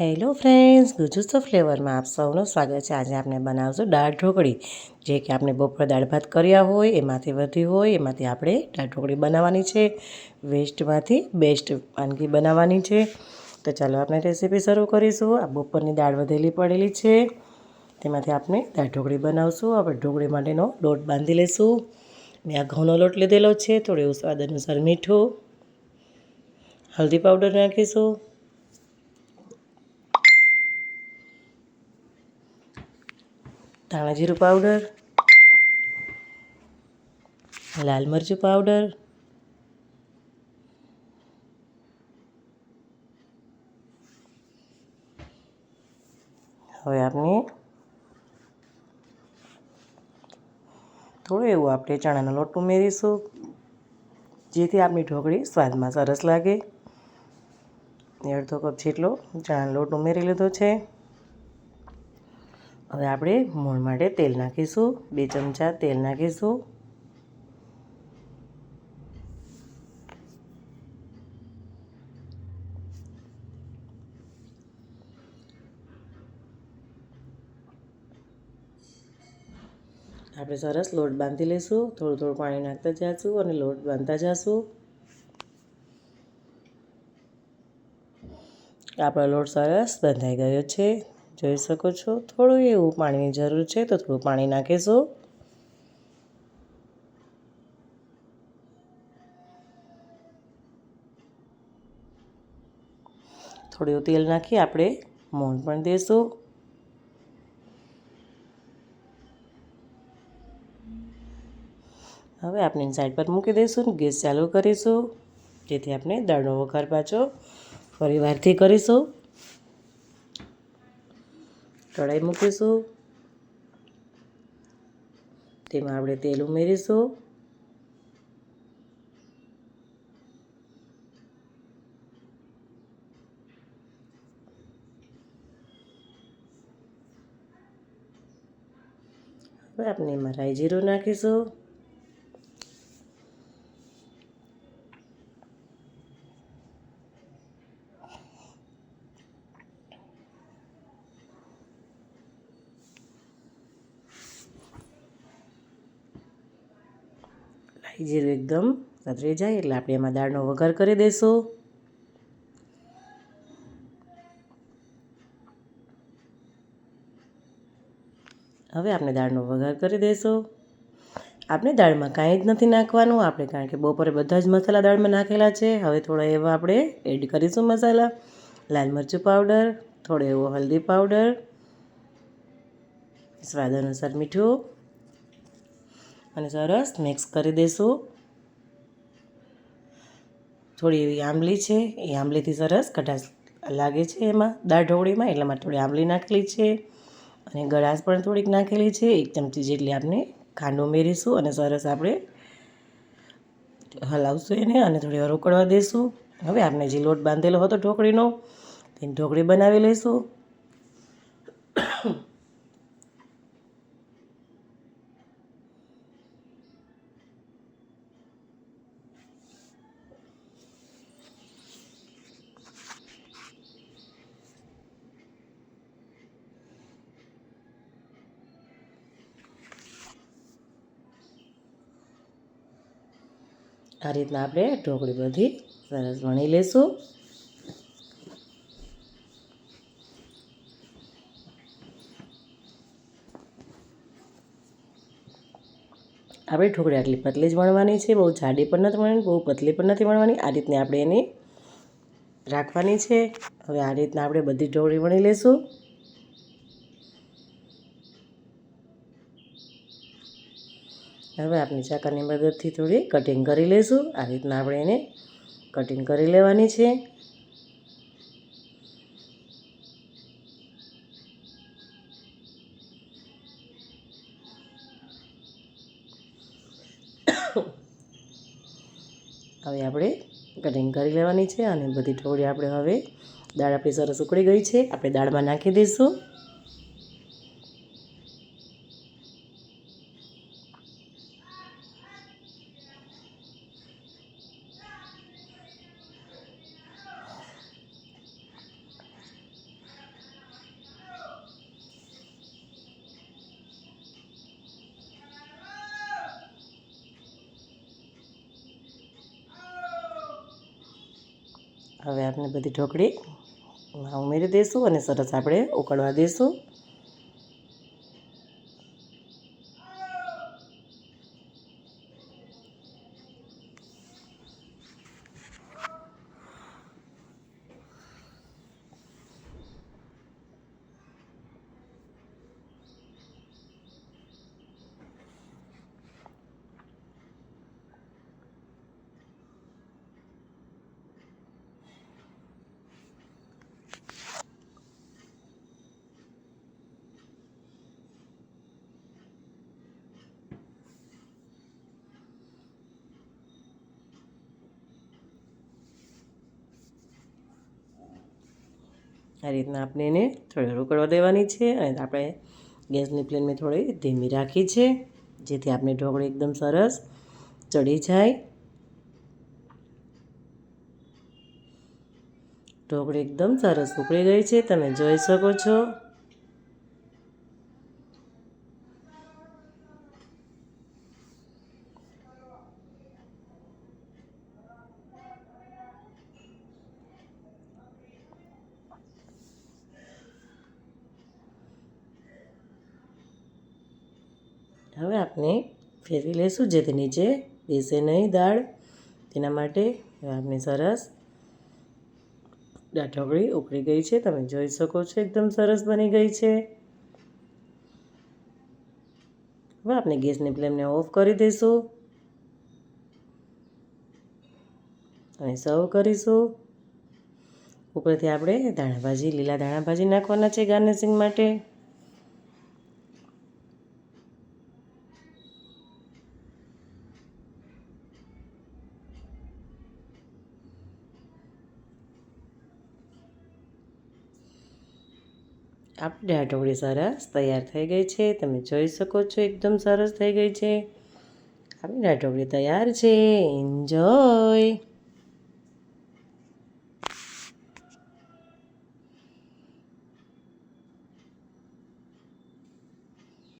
Hello friends ગુજુસો ફ્લેવરમાં આપ સૌનું સ્વાગત છે. આજે આપણે બનાવશું દાળ ઢોકળી. જે કે આપણે બપોર દાળ ભાત કર્યા હોય, એમાંથી વધી હોય, એમાંથી આપણે દાળ ઢોકળી બનાવવાની છે. વેસ્ટમાંથી બેસ્ટ વાનગી બનાવવાની છે. તો ચાલો આપણે રેસીપી શરૂ કરીશું. આ બપોરની દાળ વધેલી પડેલી છે. તેમાંથી આપણે દાળ ઢોકળી બનાવશું. આપણે ઢોકળી માટેનો લોટ બાંધી લઈશું મેં આ ઘઉંનો લોટ લીધેલો છે. થોડું સ્વાદ અનુસાર મીઠું, હલ્દી પાવડર નાખીશું. ધાણા જીરું પાવડર લાલ મરચું પાવડર હવે આપણે થોડું એવું આપણે ચણાનો લોટ ઉમેરીશું, જેથી આપણી ઢોકળી સ્વાદમાં સરસ લાગે. અડધો કપ જેટલો ચણાનો લોટ ઉમેરી લીધો છે. હવે આપણે મોણ માટે તેલ નાખીશું. બે ચમચા તેલ નાખીશું. આપણે સરસ લોટ બાંધી લઈશું. થોડું થોડું પાણી નાખતા જઈશું અને લોટ બાંધતા જઈશું આપણો લોટ સરસ બંધાઈ ગયો છે. જોઈ શકો છો. થોડું એવું પાણીની જરૂર છે તો થોડું પાણી નાખીશું. થોડું તેલ નાખી આપણે મોણ પણ દઈશું હવે આપણે સાઈડ પર મૂકી દઈશું ગેસ ચાલુ કરીશું. જેથી આપણે દાળનો વઘાર પાછો ફરીવારથી કરીશું. કઢાઈ મૂકીશું. તેમાં આપણે તેલ ઉમેરીશું. હવે આપણે એમાં રાઈ જીરું નાખીશું. રાઈ જીરું એકદમ સતરી જાય એટલે આપણે એમાં દાળનો વઘાર કરી દઈશું. હવે આપણે દાળનો વઘાર કરી દઈશું. આપણે દાળમાં કાંઈ જ નથી નાખવાનું, આપણે કારણ કે બપોરે બધા જ મસાલા દાળમાં નાખેલા છે. હવે થોડા એવા આપણે એડ કરીશું મસાલા. લાલ મરચું પાવડર, થોડો એવો હલ્દી પાવડર, સ્વાદ અનુસાર મીઠું અને સરસ મિક્સ કરી દઈશું થોડી એવી આંબલી છે, એ આંબલીથી સરસ કટાશ લાગે છે એમાં. દાળ ઢોકળીમાં એટલા માટે થોડી આંબલી નાખેલી છે. અને ગળાશ પણ થોડીક નાખેલી છે. એક ચમચી જેટલી આપણે ખાંડ ઉમેરીશું અને સરસ આપણે હલાવશું એને અને થોડી વાર ઉકળવા દઈશું હવે આપણે જે લોટ બાંધેલો હતો ઢોકળીનો, તેની ઢોકળી બનાવી લઈશું. આ રીતના આપણે ઢોકળી બધી સરસ વણી લઈશું આપણે ઢોકળી આટલી પતલી જ વણવાની છે, બહુ જાડી પણ નથી વણવાની, બહુ પતલી પણ નથી વણવાની. આ રીતની આપણે એની રાખવાની છે. હવે આ રીતના આપણે બધી ઢોકળી વણી લઈશું હવે આપણે ચાકરની મદદથી થોડી કટિંગ કરી લઈશું આ રીતના આપણે એને કટિંગ કરી લેવાની છે. હવે આપણે કટિંગ કરી લેવાની છે અને બધી ઢોળી આપણે હવે દાળ આપણી સરસ ઉકળી ગઈ છે. આપણે દાળમાં નાખી દઈશું. હવે આપણે બધી ઢોકળી ઉમેરી દઈશું અને સરસ આપણે ઉકળવા દઈશું. આ રીતના આપણે એને થોડી રોકડવા દેવાની છે અને આપણે ગેસની ફ્લેમ મેં થોડી ધીમી રાખી છે, જેથી આપણે ઢોકળી એકદમ સરસ ચડી જાય. ઢોકળી એકદમ સરસ ઉકળી ગઈ છે, તમે જોઈ શકો છો. હવે આપણે ફેરવી લઈશું જેથી નીચે બેસે નહીં દાળ. તેના માટે આપણે સરસ ઢોકળી ઉકળી ગઈ છે. તમે જોઈ શકો છો એકદમ સરસ બની ગઈ છે. હવે આપણે ગેસની ફ્લેમને ઓફ કરી દઈશું અને સર્વ કરીશું. ઉપરથી આપણે ધાણાભાજી, લીલા ધાણાભાજી નાખવાના છે ગાર્નિશિંગ માટે. આપણી આ ઢોળી સરસ તૈયાર થઈ ગઈ છે. તમે જોઈ શકો છો એકદમ સરસ થઈ ગઈ છે. આપણી આ ઢોળી તૈયાર છે. એન્જોય